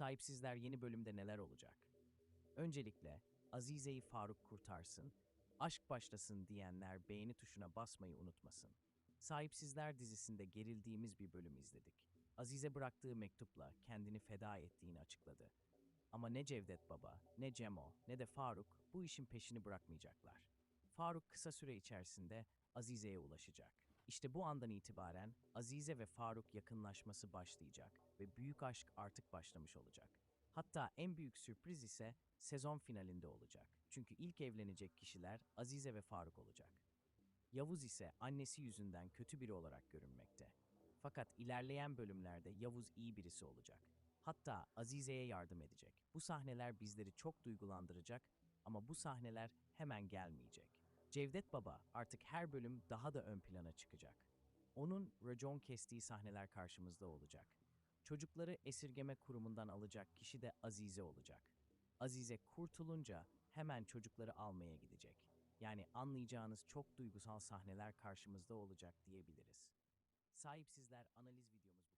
Sahipsizler yeni bölümde neler olacak? Öncelikle Azize'yi Faruk kurtarsın, aşk başlasın diyenler beğeni tuşuna basmayı unutmasın. Sahipsizler dizisinde gerildiğimiz bir bölüm izledik. Azize bıraktığı mektupla kendini feda ettiğini açıkladı. Ama ne Cevdet Baba, ne Cemo, ne de Faruk bu işin peşini bırakmayacaklar. Faruk kısa süre içerisinde Azize'ye ulaşacak. İşte bu andan itibaren Azize ve Faruk yakınlaşması başlayacak ve büyük aşk artık başlamış olacak. Hatta en büyük sürpriz ise sezon finalinde olacak. Çünkü ilk evlenecek kişiler Azize ve Faruk olacak. Yavuz ise annesi yüzünden kötü biri olarak görünmekte. Fakat ilerleyen bölümlerde Yavuz iyi birisi olacak. Hatta Azize'ye yardım edecek. Bu sahneler bizleri çok duygulandıracak ama bu sahneler hemen gelmeyecek. Cevdet Baba artık her bölüm daha da ön plana çıkacak. Onun racon kestiği sahneler karşımızda olacak. Çocukları esirgeme kurumundan alacak kişi de Azize olacak. Azize kurtulunca hemen çocukları almaya gidecek. Yani anlayacağınız çok duygusal sahneler karşımızda olacak diyebiliriz. Sahipsizler analiz videoları